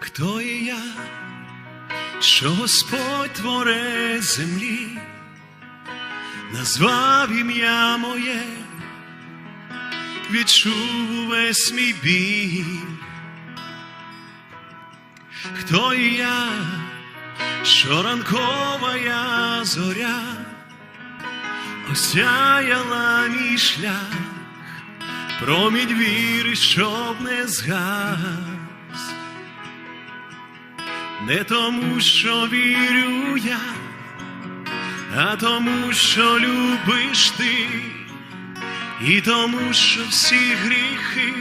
Хто є я, що Господь творець землі, назвав ім'я моє, відчув увесь мій біль. Хто є я, що ранкова я зоря, осяяла мій шлях, промінь віри, щоб не згас. Не тому, що вірю я, а тому, що любиш ти, і тому, що всі гріхи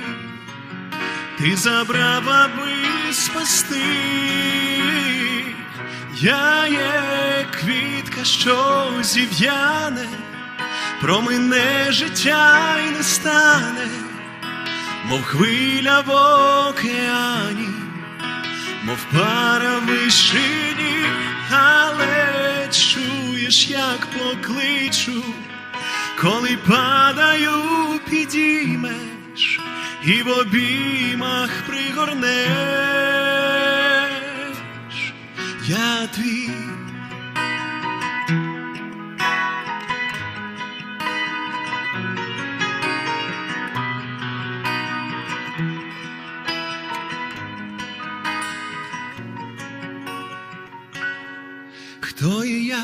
ти забрав, аби спасти. Я є квітка, що зів'яне, промине життя й не стане, мов хвиля в океані мов пара в вишині, але чуєш, як покличу, коли падаю, підіймеш і в обіймах пригорнеш. Я твій. Хто є я,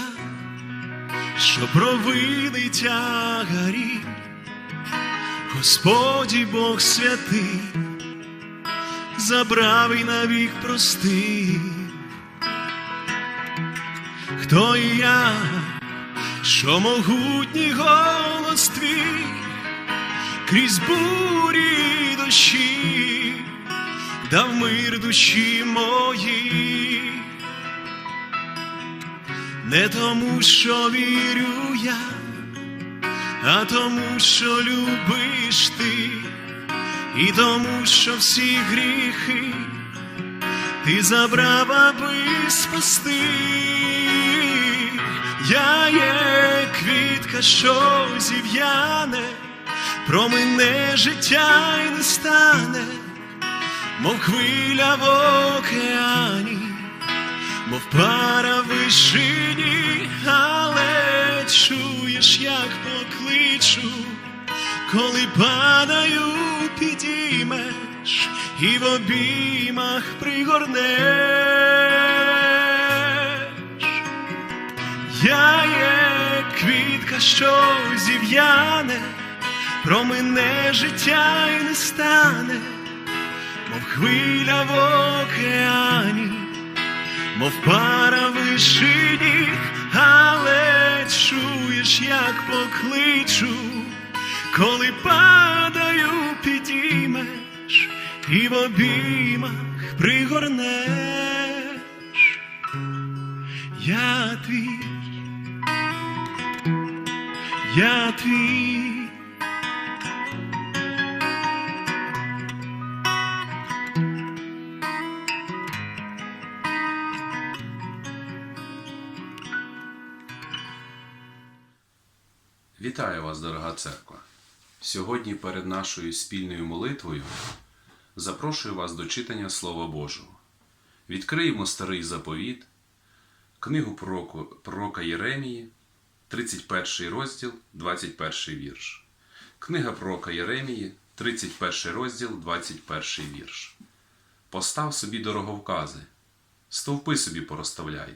що провини тягарі, Господі Бог святий, забрав і навік простив. Хто є я, що могутній голос твій, крізь бурі дощі, дав мир душі моїй. Не тому, що вірю я, а тому, що любиш ти, і тому, що всі гріхи ти забрав, аби спасти. Я є квітка, що зів'яне, промине життя й не стане, мов хвиля в океані мов пара вишині, але чуєш, як покличу, коли падаю, підіймеш і в обіймах пригорнеш. Я є квітка, що зів'яне, промине життя й не стане, мов хвиля в океані мов пара вишині, але чуєш, як покличу, коли падаю, підіймеш і в обіймах пригорнеш. Я твій, я твій. Вітаю вас, дорога церква! Сьогодні перед нашою спільною молитвою запрошую вас до читання Слова Божого. Відкриємо старий заповіт, книгу пророка Єремії, 31 розділ, 21 вірш. Книга пророка Єремії, 31 розділ, 21 вірш. Постав собі дороговкази, стовпи собі порозставляй,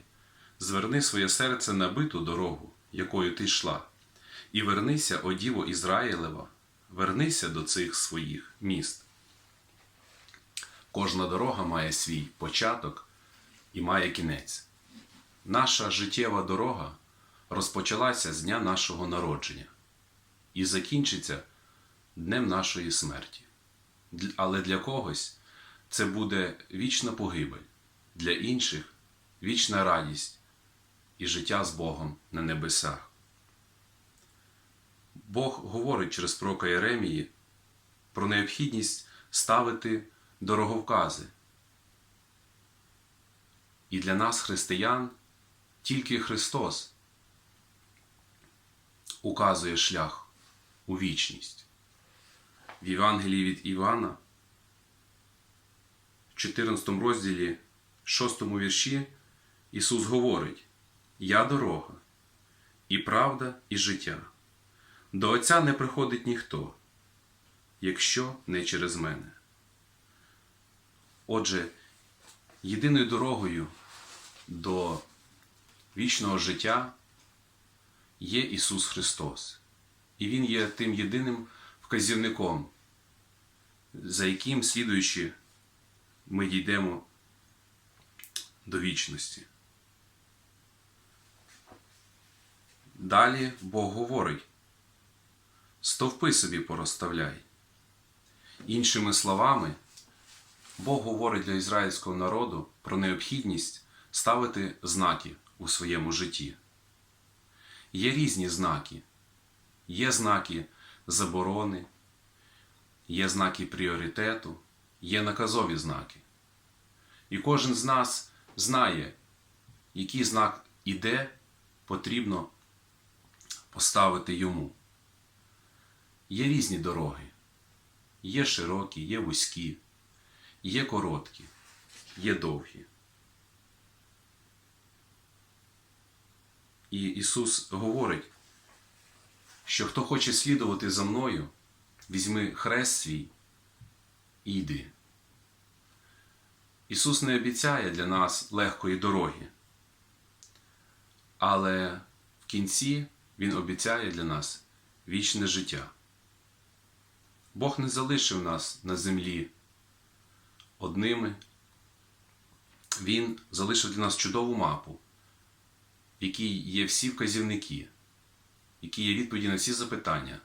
зверни своє серце на биту дорогу, якою ти йшла і вернися, о Діво Ізраїлева, вернися до цих своїх міст. Кожна дорога має свій початок і має кінець. Наша життєва дорога розпочалася з дня нашого народження і закінчиться днем нашої смерті. Але для когось це буде вічна погибель, для інших вічна радість і життя з Богом на небесах. Бог говорить через пророка Єремії про необхідність ставити дороговкази. І для нас, християн, тільки Христос указує шлях у вічність. В Євангелії від Івана в 14 розділі, 6 вірші, Ісус говорить: Я дорога, і правда, і життя. До Отця не приходить ніхто, якщо не через мене. Отже, єдиною дорогою до вічного життя є Ісус Христос. І Він є тим єдиним вказівником, за яким, слідуючи, ми дійдемо до вічності. Далі Бог говорить: стовпи собі порозставляй. Іншими словами, Бог говорить для ізраїльського народу про необхідність ставити знаки у своєму житті. Є різні знаки. Є знаки заборони, є знаки пріоритету, є наказові знаки. І кожен з нас знає, який знак і де потрібно поставити йому. Є різні дороги. Є широкі, є вузькі, є короткі, є довгі. І Ісус говорить, що хто хоче слідувати за мною, візьми хрест свій і йди. Ісус не обіцяє для нас легкої дороги, але в кінці Він обіцяє для нас вічне життя. Бог не залишив нас на землі одними. Він залишив для нас чудову мапу, в якій є всі вказівники, в якій є відповіді на всі запитання.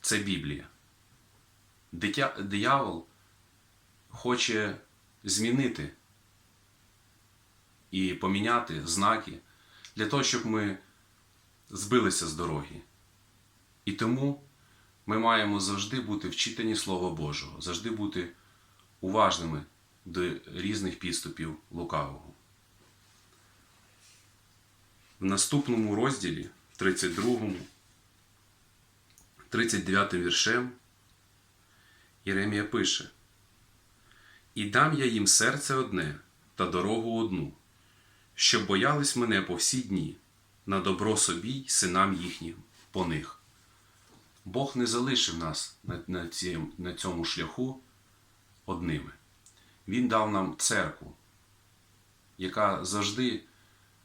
Це Біблія. Дитя, диявол хоче змінити і поміняти знаки для того, щоб ми збилися з дороги. І тому ми маємо завжди бути вчитані Слова Божого, завжди бути уважними до різних підступів лукавого. В наступному розділі, 32, 39 віршем, Єремія пише: І дам я їм серце одне та дорогу одну, щоб боялись мене по всі дні, на добро собі й синам їхнім по них. Бог не залишив нас на, цьому шляху одними. Він дав нам церкву, яка завжди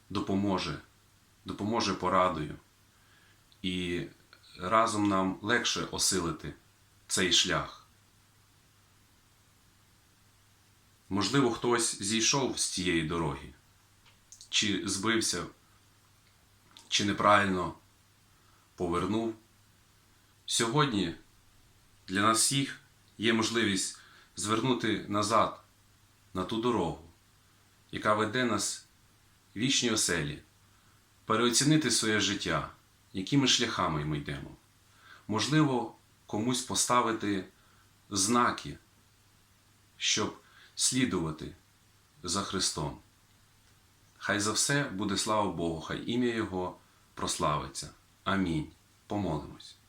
допоможе, допоможе порадою, і разом нам легше осилити цей шлях. Можливо, хтось зійшов з цієї дороги, чи збився, чи неправильно повернув. Сьогодні для нас всіх є можливість звернути назад на ту дорогу, яка веде нас в вічній оселі, переоцінити своє життя, якими шляхами ми йдемо. Можливо, комусь поставити знаки, щоб слідувати за Христом. Хай за все буде слава Богу, хай ім'я Його прославиться. Амінь. Помолимось.